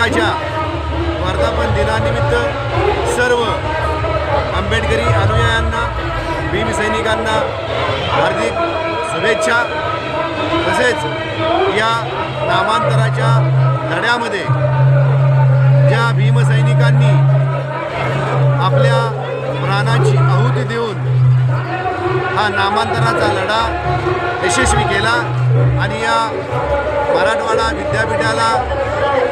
विद्यापीठाच्या वर्धापन दिनानिमित्त सर्व आंबेडकरी अनुयायांना भीम सैनिकांना हार्दिक शुभेच्छा. तसेच या नामांतराच्या लढ्यामध्ये ज्या भीमसैनिकांनी आपल्या प्राणाची आहुती देऊन हा नामांतराचा लढा यशस्वी केला आणि या मराठवाडा विद्यापीठाला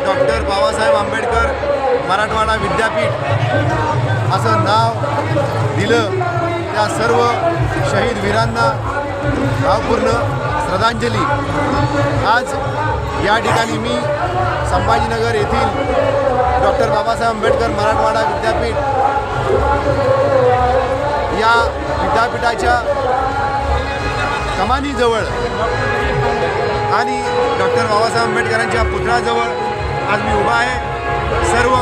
डॉक्टर बाबासाहेब आंबेडकर मराठवाडा विद्यापीठ असं नाव दिलं. त्या सर्व शहीद वीरांना भावपूर्ण श्रद्धांजली. आज या ठिकाणी मी संभाजीनगर येथील डॉक्टर बाबासाहेब आंबेडकर मराठवाडा विद्यापीठ या विद्यापीठाच्या कमानीजवळ आणि डॉक्टर बाबासाहेब आंबेडकरांच्या पुतळ्याजवळ आज मी उभा आहे. सर्व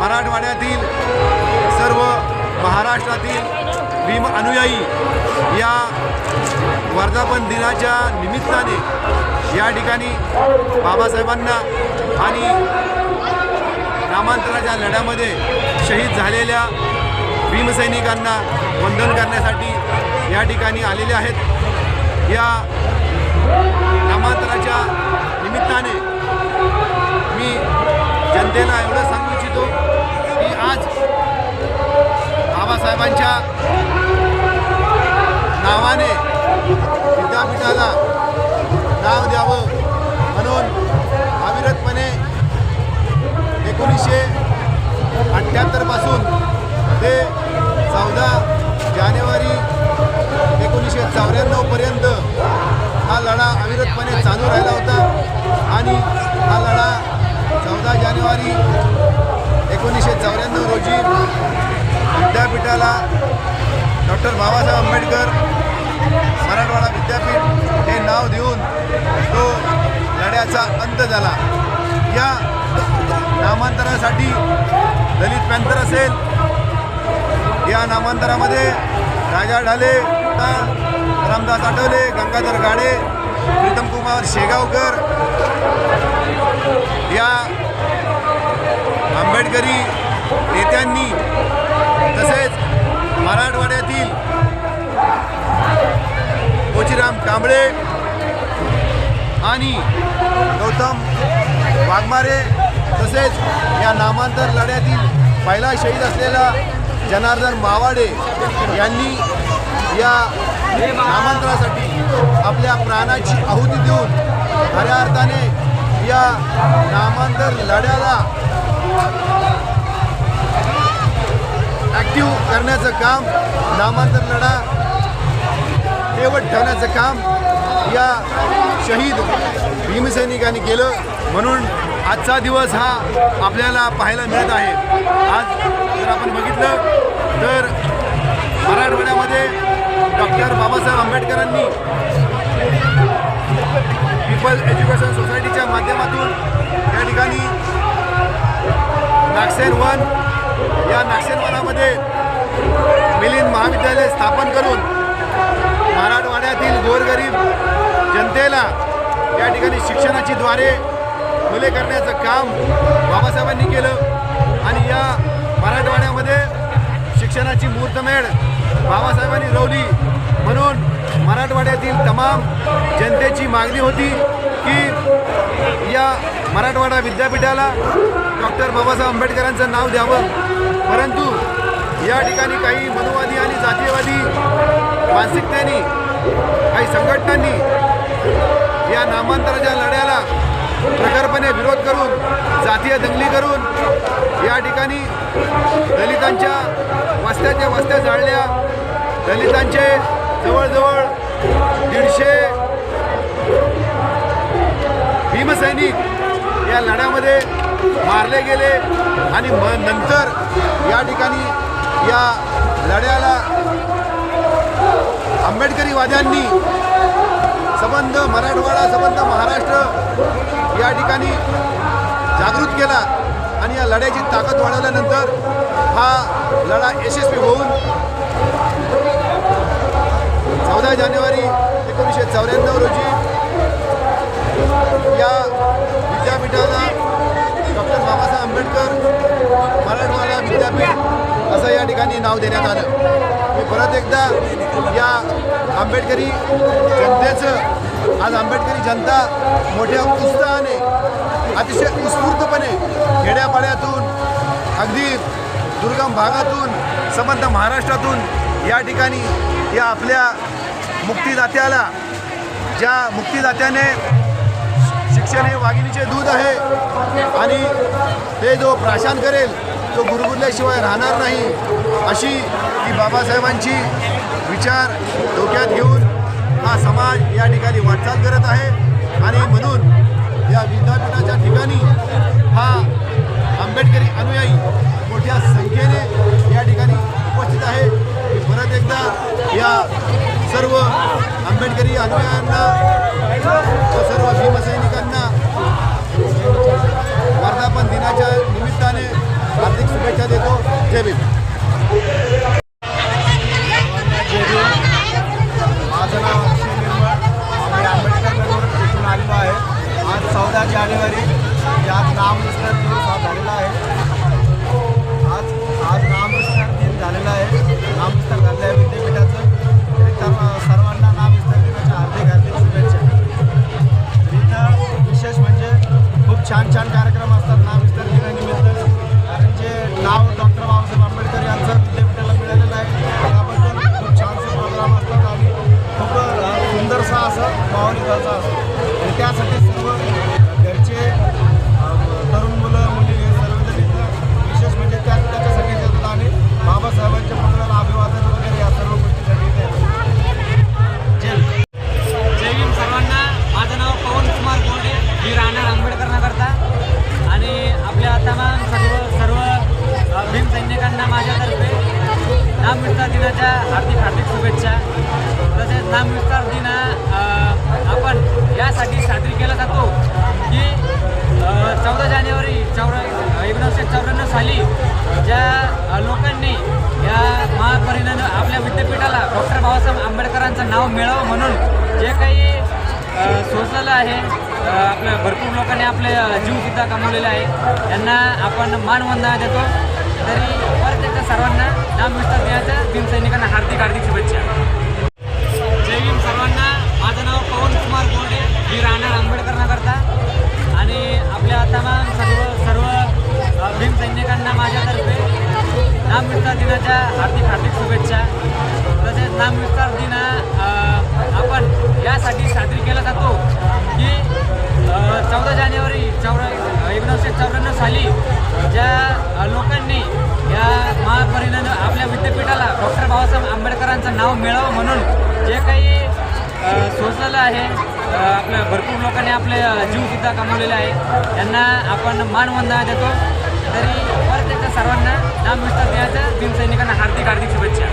मराठवाड्यातील सर्व महाराष्ट्रातील भीम अनुयायी या वर्धापन दिनाच्या निमित्ताने या ठिकाणी बाबासाहेबांना आणि नामांतराच्या लढ्यामध्ये शहीद झालेल्या भीमसैनिकांना वंदन करण्यासाठी या ठिकाणी आलेले आहेत. या नामांतराच्या निमित्ताने मी जनतेला एवढं सांगू इच्छितो की आज बाबासाहेबांच्या नावाने विद्यापीठाला नाव द्यावं म्हणून अविरतपणे एकोणीसशे अठ्ठ्याहत्तरपासून ते चौदा जानेवारी एकोणीसशे चौऱ्याण्णवपर्यंत हा लढा अविरतपणे चालू राहिला होता आणि हा लढा चौदा जानेवारी एकोणीसशे चौऱ्याण्णव रोजी विद्यापीठाला डॉक्टर बाबासाहेब आंबेडकर मराठवाडा विद्यापीठ हे नाव देऊन तो लढ्याचा अंत झाला. या नामांतरासाठी दलित पॅंथर असेल या नामांतरामध्ये राजा ढाले रामदास आठवले गंगाधर गाडे प्रीतम कुमार शेगावकर या आंबेडकरी नेत्यांनी तसेच मराठवाड्यातील कोचिराम कांबळे आणि गौतम वाघमारे तसेच या नामांतर लढ्यातील पहिला शहीद असलेला जनार्दन मावाडे यांनी या नामांतरासाठी आपल्या प्राणाची आहुती देऊन खऱ्या अर्थाने या नामांतर लढ्याला ॲक्टिव्ह करण्याचं काम नामांतर लढा तेवट ठेवण्याचं काम या शहीद भीमसैनिकांनी केलं. म्हणून आजचा दिवस हा आपल्याला पाहायला मिळत आहे. आज जर आपण बघितलं तर मराठवाड्यामध्ये डॉक्टर बाबासाहेब आंबेडकरांनी पीपल एज्युकेशन सोसायटीच्या माध्यमातून या ठिकाणी नागसेन वन या नागसेन वनामध्ये मिलिंद महाविद्यालय स्थापन करून मराठवाड्यातील गोरगरीब जनतेला या ठिकाणी शिक्षणाची द्वारे खुले करण्याचं काम बाबासाहेबांनी केलं. आणि या मराठवाड्यामध्ये शिक्षणाची मुहूर्तमेढ बाबासाहेबांनी रवली. म्हणून मराठवाड्यातील तमाम जनतेची मागणी होती की या मराठवाडा विद्यापीठाला डॉक्टर बाबासाहेब आंबेडकरांचं नाव द्यावं. परंतु या ठिकाणी काही मनुवादी आणि जातीयवादी मानसिकतेने काही संघटनांनी या नामांतराच्या लढ्याला प्रखरपणे विरोध करून जातीय दंगली करून या ठिकाणी दलितांच्या वस्त्याच्या वस्त्या जाळल्या. दलितांचे जवळजवळ दीडशे. भीमसैनिक या लढ्यामध्ये मारले गेले आणि म नंतर या ठिकाणी या लढ्याला आंबेडकरी वाद्यांनी संबंध मराठवाडा संबंध महाराष्ट्र या ठिकाणी जागृत केला आणि या लढ्याची ताकद वाढवल्यानंतर हा लढा यशस्वी होऊन या आंबेडकरी जनतेचं आज आंबेडकरी जनता मोठ्या उत्साहाने अतिशय उत्स्फूर्तपणे खेड्यापाड्यातून अगदी दुर्गम भागातून संबंध महाराष्ट्रातून या ठिकाणी या आपल्या मुक्तिदात्याला ज्या मुक्तिदात्याने शिक्षण हे वाघिणीचे दूध आहे आणि ते जो प्राशान करेल तो गुरगुरल्याशिवाय राहणार नाही अशी की बाबासाहेबांची विचार डोक्यात घेऊन हा समाज या ठिकाणी वाटचाल करत आहे. आणि म्हणून या विद्यापीठाच्या ठिकाणी हा आंबेडकरी अनुयायी मोठ्या संख्येने या ठिकाणी उपस्थित आहे. परत एकदा या सर्व आंबेडकरी अनुयायांना जानेवारी. यात नामनुसार दिवस हा झालेला आहे. आज आज नामविस्तार दिन झालेला आहे. नामविस्तार झालेलं आहे विद्यापीठाचं. तरी तर सर्वांना नामविस्तार दिनाच्या हार्दिक हार्दिक शुभेच्छा. तर इथं विशेष म्हणजे खूप छान छान कार्यक्रम असतात नामविस्तार दिनानिमित्त. कारण जे नाव डॉक्टर बाबासाहेब आंबेडकर यांचं विद्यापीठाला मिळालेलं आहे. त्याबद्दल खूप छानसे प्रोग्राम असतात आणि खूप सुंदरसा असं माहोल इथलचा असतो. आणि त्यासाठी सर्व दिनाच्या हार्दिक हार्दिक शुभेच्छा. तसेच नामविस्तार दिन हा, आपण यासाठी साजरी केला जातो की चौदा जानेवारी चौरा एकोणीसशे चौऱ्याण्णव साली ज्या लोकांनी या महापरिणाम आपल्या विद्यापीठाला डॉक्टर बाबासाहेब आंबेडकरांचं नाव मिळावं म्हणून जे काही अ, आहे आपल्या भरपूर लोकांनी आपले जीवसुद्धा कमावलेले आहे. त्यांना आपण मानवंदना देतो. तरी परत एकदा सर्वांना नामविस्तार भीम भीमसैनिकांना हार्दिक हार्दिक शुभेच्छा. जय भीम सर्वांना. माझं नाव पवन कुमार गोडे. मी राहणार आंबेडकर नगरचा. आणि आपल्या तमाम सर्व सर्व भीम सैनिकांना माझ्यातर्फे नामविस्तार दिनाच्या हार्दिक हार्दिक शुभेच्छा. तसेच नामविस्तार दिन आपण यासाठी साजरी केला जातो की चौदा जानेवारी चौरा एकोणीसशे चौऱ्याण्णव साली ज्या लोकांनी या महापरिणाम आपल्या विद्यापीठाला डॉक्टर बाबासाहेब आंबेडकरांचं नाव मिळावं म्हणून जे काही सोचलेलं आहे आपल्या भरपूर लोकांनी आपले जीवसुद्धा कमावलेले आहे त्यांना आपण मानवंदना देतो. तरी परत एकदा सर्वांना नामविस्तार द्यायचं दिनसैनिकांना हार्दिक हार्दिक शुभेच्छा.